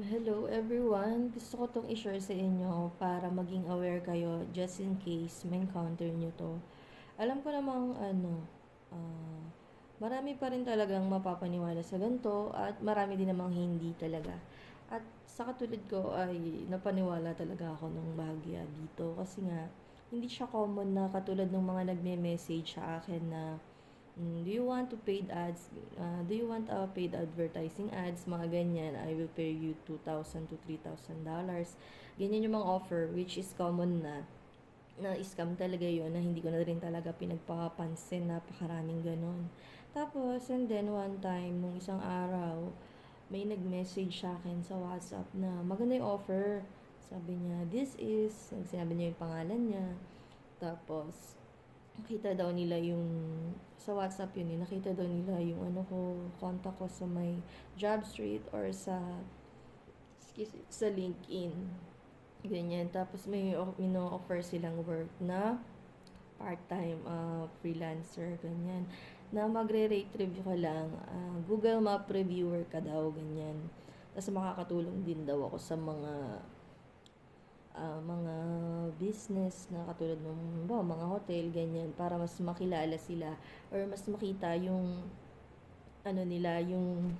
Hello everyone. Gusto ko tong i-share sa inyo para maging aware kayo just in case may encounter nyo to. Alam ko namang ano, uh, marami pa rin talagang mapapaniwala sa ganito at marami din namang hindi talaga. At sa katulad ko ay napaniwala talaga ako ng bahagya dito kasi nga hindi siya common na katulad ng mga nagme-message sa akin na Mm, do you want to paid ads? Uh, do you want a paid advertising ads? Mga ganyan. I will pay you 2,000 to 3,000 dollars. Ganyan yung mga offer which is common na na scam talaga yon na hindi ko na rin talaga pinagpapansin. Napakaraming ganon. Tapos, and then one time, nung isang araw, may nag-message sa akin sa WhatsApp na maganda yung offer. Sabi niya, this is, sinabi niya yung pangalan niya. Tapos, nakita daw nila yung sa WhatsApp yun eh, nakita daw nila yung ano ko, contact ko sa may job street or sa excuse, sa LinkedIn. Ganyan. Tapos may mino-offer silang work na part-time uh, freelancer, ganyan. Na magre-rate review ka lang, uh, Google Map reviewer ka daw, ganyan. Tapos makakatulong din daw ako sa mga uh, mga business na katulad ng ba, mga hotel, ganyan, para mas makilala sila or mas makita yung ano nila, yung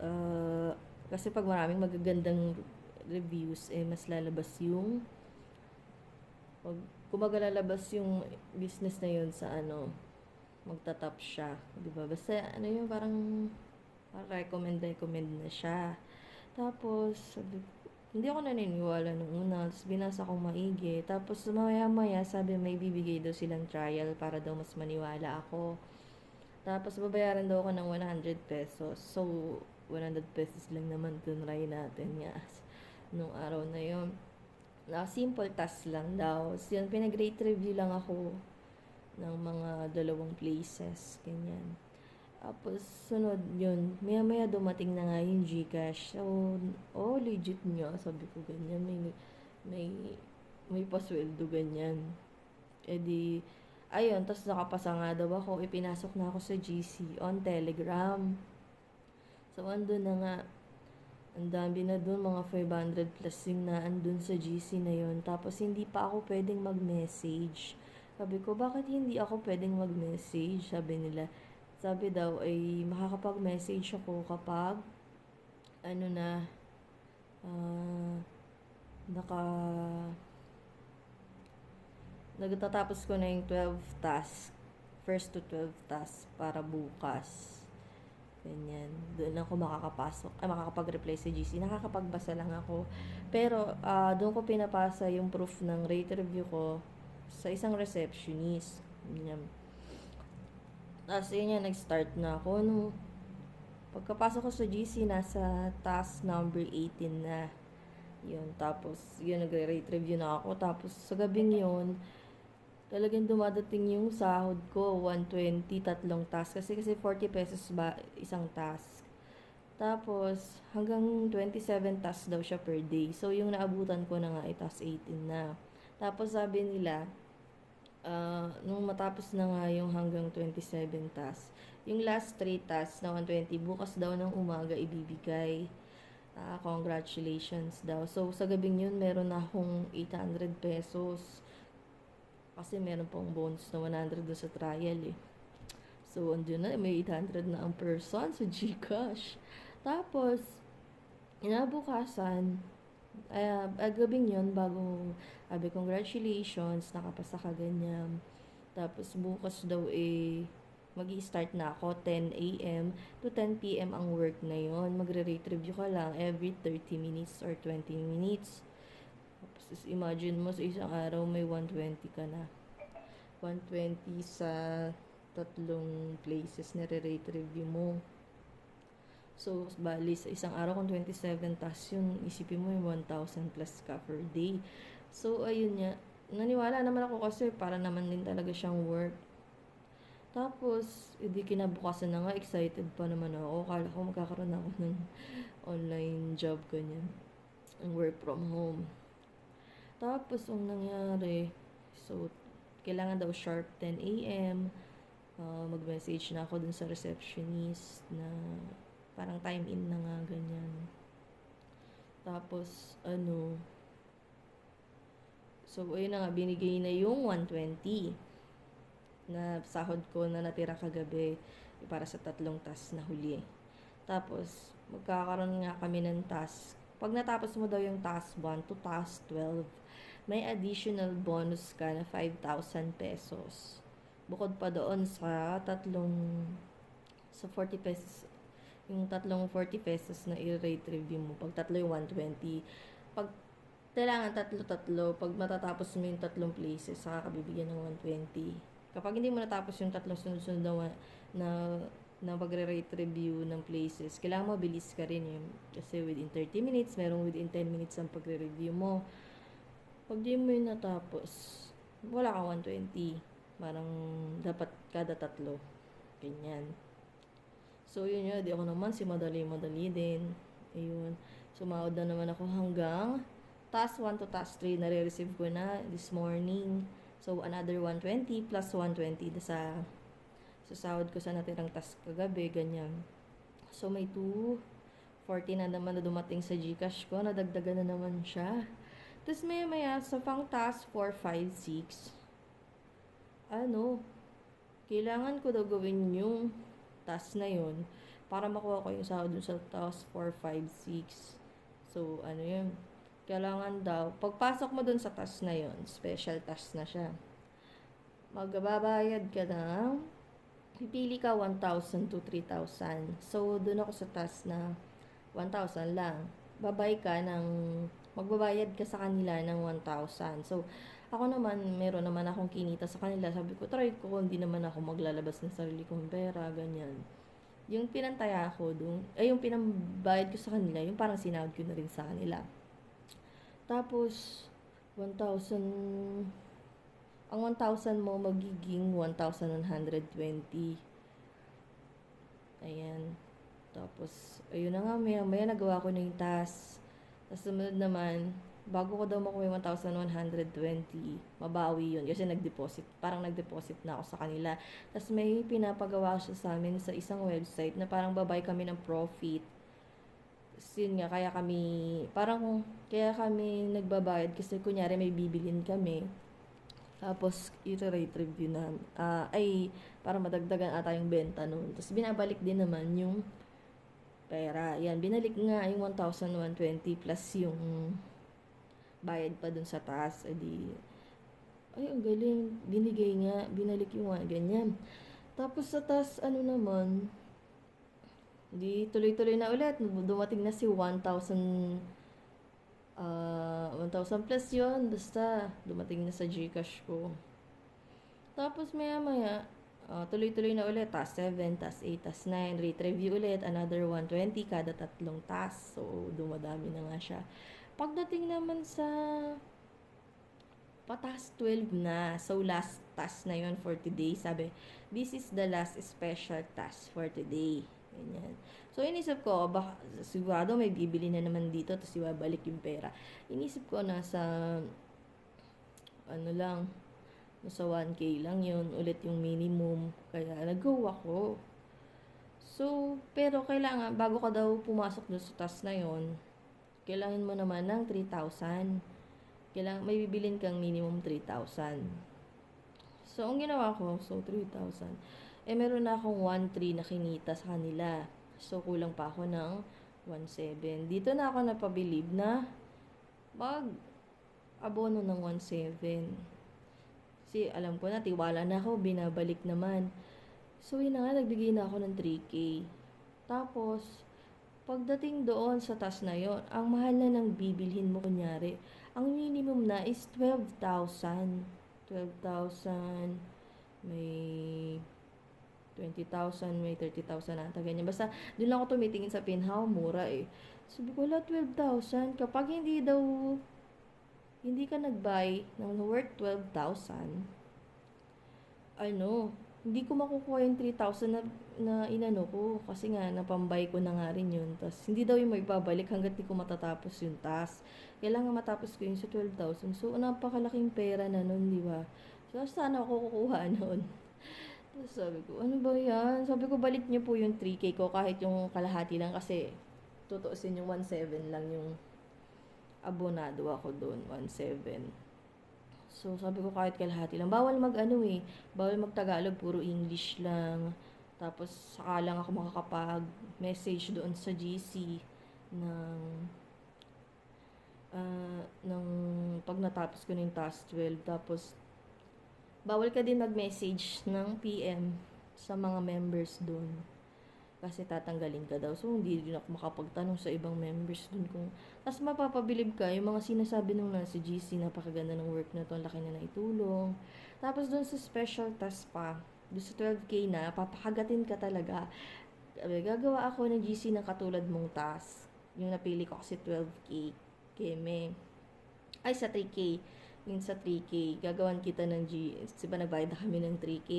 uh, kasi pag maraming magagandang reviews, eh, mas lalabas yung pag kumaga lalabas yung business na yun sa ano, magtatap siya, di ba? Basta ano yung parang parang recommend recommend na siya. Tapos, sabi hindi ako naniniwala nung una. Tapos binasa kong maigi. Tapos maya-maya sabi may bibigay daw silang trial para daw mas maniwala ako. Tapos babayaran daw ako ng 100 pesos. So, 100 pesos lang naman tunray natin nga. Nung araw na yon na simple task lang daw. So, yun, pinag-rate review lang ako ng mga dalawang places. Ganyan. Tapos, sunod yun, maya maya dumating na nga yung Gcash. So, oh, legit nga, sabi ko ganyan, may, may, may pasweldo ganyan. E di, ayun, tapos nakapasa nga daw ako, ipinasok na ako sa GC on Telegram. So, andun na nga, ang dami na dun, mga 500 plus yung na andun sa GC na yon Tapos, hindi pa ako pwedeng mag-message. Sabi ko, bakit hindi ako pwedeng mag-message? Sabi nila, sabi daw ay makakapag-message ako kapag ano na uh, naka nagtatapos ko na yung 12 tasks first to 12 tasks para bukas. Ganyan. Doon ako makakapasok ay makakapag-reply sa GC nakakapagbasa lang ako. Pero uh, doon ko pinapasa yung proof ng rate review ko sa isang receptionist. Ganyan tapos yun yan, nag-start na ako. No, pagkapasok ko sa GC, nasa task number 18 na. Yun, tapos yun, nagre-rate review na ako. Tapos sa gabing yun, talagang dumadating yung sahod ko, 120, tatlong task. Kasi kasi 40 pesos ba isang task. Tapos, hanggang 27 tasks daw siya per day. So, yung naabutan ko na nga ay task 18 na. Tapos, sabi nila, uh, nung matapos na nga yung hanggang 27 tasks, yung last 3 tasks na 120, bukas daw ng umaga ibibigay. Uh, congratulations daw. So, sa gabing yun, meron na akong 800 pesos. Kasi meron pong bonus na 100 doon sa trial eh. So, andun na, may 800 na ang person sa Gcash. Tapos, inabukasan, uh, gabing yun, bago, sabi, congratulations, nakapasa ka ganyan. Tapos, bukas daw eh, mag start na ako, 10 a.m. to 10 p.m. ang work na yon Magre-rate review ka lang every 30 minutes or 20 minutes. Tapos, imagine mo sa isang araw may 120 ka na. 120 sa tatlong places na re-rate review mo. So, bali, sa isang araw kung 27 tas yun, isipin mo yung 1,000 plus ka per day. So, ayun nga. Naniwala naman ako kasi para naman din talaga siyang work. Tapos, hindi kinabukasan na nga, excited pa naman ako. Kala ko magkakaroon ako ng online job, ganyan. Ang work from home. Tapos, ang nangyari, so, kailangan daw sharp 10 a.m. Uh, mag-message na ako dun sa receptionist na Parang time in na nga, ganyan. Tapos, ano, so, ayun na nga, binigay na yung 120 na sahod ko na natira kagabi para sa tatlong task na huli. Tapos, magkakaroon nga kami ng task. Pag natapos mo daw yung task 1 to task 12, may additional bonus ka na 5,000 pesos. Bukod pa doon sa tatlong sa 40 pesos yung tatlong 40 pesos na i-rate review mo. Pag tatlo yung 120. Pag kailangan tatlo-tatlo, pag matatapos mo yung tatlong places, saka ka bibigyan ng 120. Kapag hindi mo natapos yung tatlong sunod-sunod na, na, na pagre-rate review ng places, kailangan mabilis ka rin yun. Kasi within 30 minutes, merong within 10 minutes ang pagre-review mo. Pag di mo yun natapos, wala kang 120. Parang dapat kada tatlo. Ganyan. So, yun yun. Di ako naman si madali-madali din. Ayun. Sumahod na naman ako hanggang task 1 to task 3. Nare-receive ko na this morning. So, another 120 plus 120 na sa sa sahod ko sa natirang task kagabi. Ganyan. So, may 240 na naman na dumating sa Gcash ko. Nadagdagan na naman siya. Tapos, maya maya sa pang task 4, 5, 6. Ano? Kailangan ko daw gawin yung task na yon para makuha ko yung sahod dun sa task 4, 5, 6. So, ano yun? Kailangan daw, pagpasok mo dun sa task na yon special task na siya. Magbabayad ka ng, pipili ka 1,000 to 3,000. So, dun ako sa task na 1,000 lang. Babay ka ng, magbabayad ka sa kanila ng 1,000. So, ako naman, meron naman akong kinita sa kanila. Sabi ko, try ko, hindi naman ako maglalabas ng sarili kong pera, ganyan. Yung pinantaya ko dun, ay yung pinambayad ko sa kanila, yung parang sinahod ko na rin sa kanila. Tapos, 1,000, ang 1,000 mo magiging 1,120. Ayan. Tapos, ayun na nga, maya, maya nagawa ko na yung task. Tapos, sumunod naman, bago ko daw makuha yung 1,120, mabawi yun. Kasi nag-deposit, parang nag-deposit na ako sa kanila. Tapos may pinapagawa siya sa amin sa isang website na parang babay kami ng profit. Tapos nga, kaya kami, parang, kaya kami nagbabayad kasi kunyari may bibilin kami. Tapos, iterate review na, uh, ay, para madagdagan ata yung benta noon. Tapos, binabalik din naman yung pera. Yan, binalik nga yung 1,120 plus yung bayad pa dun sa taas. Edi, ay, ang galing. Binigay nga, binalik yung nga, ganyan. Tapos sa taas, ano naman, di tuloy-tuloy na ulit. Dumating na si 1,000 uh, 1,000 plus yon Basta, dumating na sa Gcash ko. Tapos maya-maya, uh, tuloy-tuloy na ulit. Task 7, task 8, task 9. Rate review ulit. Another 120 kada tatlong task. So, dumadami na nga siya. Pagdating naman sa patas 12 na. So, last task na yon for today. Sabi, this is the last special task for today. Ganyan. So, inisip ko, baka, sigurado may bibili na naman dito, tapos ibabalik yung pera. Inisip ko, nasa, ano lang, nasa 1K lang yun, ulit yung minimum. Kaya, nag-go ako. So, pero kailangan, bago ka daw pumasok doon sa task na yon kailangan mo naman ng 3,000. Kailangan, may bibilin kang minimum 3,000. So, ang ginawa ko, so 3,000. Eh, meron na akong 1,3 na kinita sa kanila. So, kulang pa ako ng 1,7. Dito na ako napabilib na mag abono ng 1,7. Kasi alam ko na, tiwala na ako, binabalik naman. So, yun na nga, nagbigay na ako ng 3K. Tapos, Pagdating doon sa task na yon, ang mahal na ng bibilhin mo kunyari, ang minimum na is 12,000. 12,000, may 20,000, may 30,000 ata, ganyan. Basta, doon lang ako tumitingin sa pinhaw, mura eh. Sabi ko, wala, 12,000. Kapag hindi daw, hindi ka nag-buy ng worth 12,000, ano, hindi ko makukuha yung 3,000 na, na inano ko kasi nga napambay ko na nga rin yun. Tapos hindi daw yung may babalik hanggat di ko matatapos yung task. Kailangan matapos ko yung sa 12,000. So napakalaking pera na nun, di ba? So sana ako kukuha nun. Sabi ko, ano ba yan? Sabi ko, balik niyo po yung 3K ko kahit yung kalahati lang kasi tutuusin yung 1.7 lang yung abonado ako doon, 1.7. So, sabi ko kahit kalahati lang. Bawal mag ano eh, bawal mag Tagalog, puro English lang. Tapos, saka lang ako makakapag-message doon sa GC ng ah ng pag natapos ko ng task 12. Tapos, bawal ka din mag-message ng PM sa mga members doon. Kasi tatanggalin ka daw. So, hindi din ako makapagtanong sa ibang members doon kung... Tapos mapapabilib ka, yung mga sinasabi nung nasa GC, napakaganda ng work na to, ang laki na naitulong. Tapos doon sa special task pa, doon sa 12K na, papakagatin ka talaga. Gagawa ako ng GC na katulad mong task. Yung napili ko kasi 12K. Keme. Ay, sa 3K. Yung sa 3K. Gagawan kita ng G... Diba nagbayad na kami ng 3K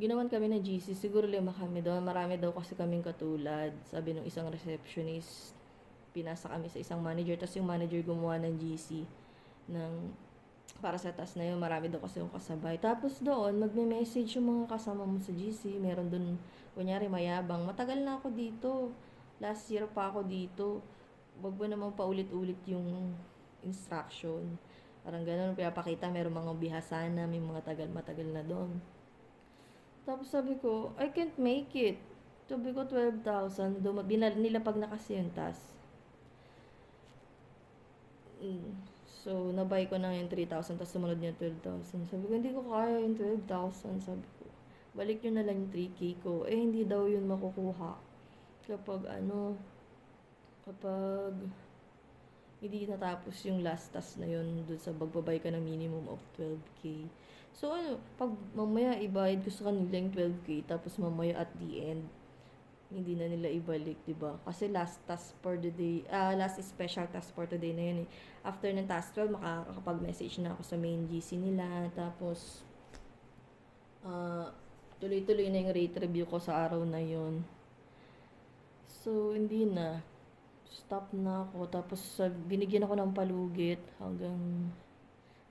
ginawan kami ng GC, siguro lima kami doon. Marami daw kasi kaming katulad. Sabi ng isang receptionist, pinasa kami sa isang manager. Tapos yung manager gumawa ng GC ng para sa task na yun. Marami daw kasi yung kasabay. Tapos doon, magme-message yung mga kasama mo sa GC. Meron doon, kunyari, mayabang. Matagal na ako dito. Last year pa ako dito. Wag mo naman paulit-ulit yung instruction. Parang ganun, pinapakita, meron mga bihasana, may mga tagal-matagal na doon. Tapos sabi ko, I can't make it. Sabi ko, 12,000. Dum- binal nila pag na kasi yung task. Mm. So, nabay ko na yung 3,000, tapos sumunod niya 12,000. Sabi ko, hindi ko kaya yung 12,000. Sabi ko, balik nyo na lang yung 3K ko. Eh, hindi daw yun makukuha. Kapag ano, kapag hindi natapos yung last task na yun dun sa magbabay ka ng minimum of 12K. So, ano, pag mamaya ibayad ko sa kanila yung 12K, tapos mamaya at the end, hindi na nila ibalik, 'di ba? Kasi last task for the day, ah last special task for today na yun eh. After ng task 12, makakapag-message na ako sa main GC nila. Tapos, ah tuloy-tuloy na yung rate review ko sa araw na yun. So, hindi na. Stop na ako. Tapos, uh, binigyan ako ng palugit hanggang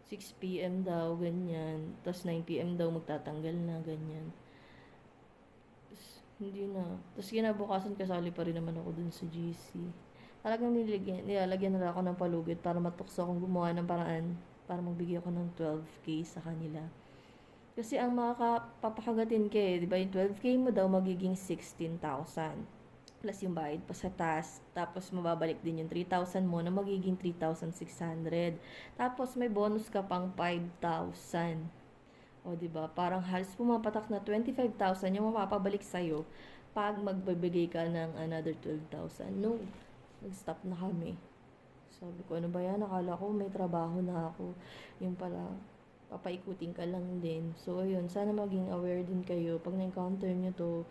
6pm daw, ganyan. Tapos 9pm daw magtatanggal na, ganyan. Hindi na. Tapos kinabukasan kasali pa rin naman ako dun sa GC. Talagang nilagyan, nilalagyan na ako ng palugit para matukso akong gumawa ng paraan para magbigay ako ng 12k sa kanila. Kasi ang makakapapakagatin ka eh, di ba yung 12k mo daw magiging 16,000 plus yung bayad pa sa task. Tapos mababalik din yung 3,000 mo na magiging 3,600. Tapos may bonus ka pang 5,000. O, di ba? Parang halos pumapatak na 25,000 yung mapapabalik sa'yo pag magbibigay ka ng another 12,000. No, nag-stop na kami. Sabi ko, ano ba yan? Akala ko may trabaho na ako. Yung pala, papaikutin ka lang din. So, ayun, sana maging aware din kayo. Pag na-encounter nyo to,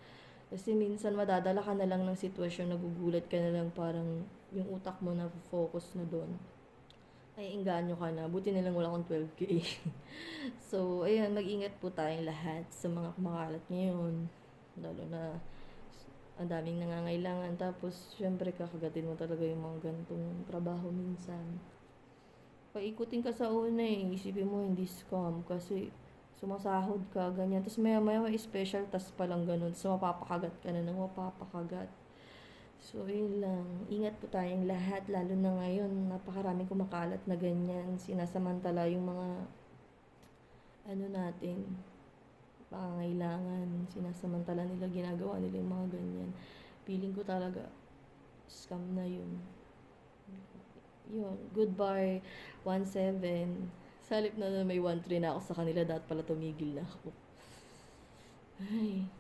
kasi minsan madadala ka na lang ng sitwasyon, nagugulat ka na lang parang yung utak mo na focus na doon ay inganyo ka na. Buti na lang wala akong 12k. so, ayun, mag-ingat po tayong lahat sa mga kumakalat ngayon. Lalo na ang daming nangangailangan. Tapos, syempre, kakagatin mo talaga yung mga gantong trabaho minsan. Paikutin ka sa una eh. Isipin mo, hindi scam. Kasi, sumasahod ka, ganyan. Tapos, maya maya may special task pa lang ganun. So, mapapakagat ka na ng mapapakagat. So, yun lang. Ingat po tayong lahat, lalo na ngayon, napakaraming kumakalat na ganyan. Sinasamantala yung mga, ano natin, pangangailangan. Sinasamantala nila, ginagawa nila yung mga ganyan. Feeling ko talaga, scam na yun. Yun. Goodbye, 1-7. Salip na na may 1-3 na ako sa kanila, dapat pala tumigil na ako. Ay.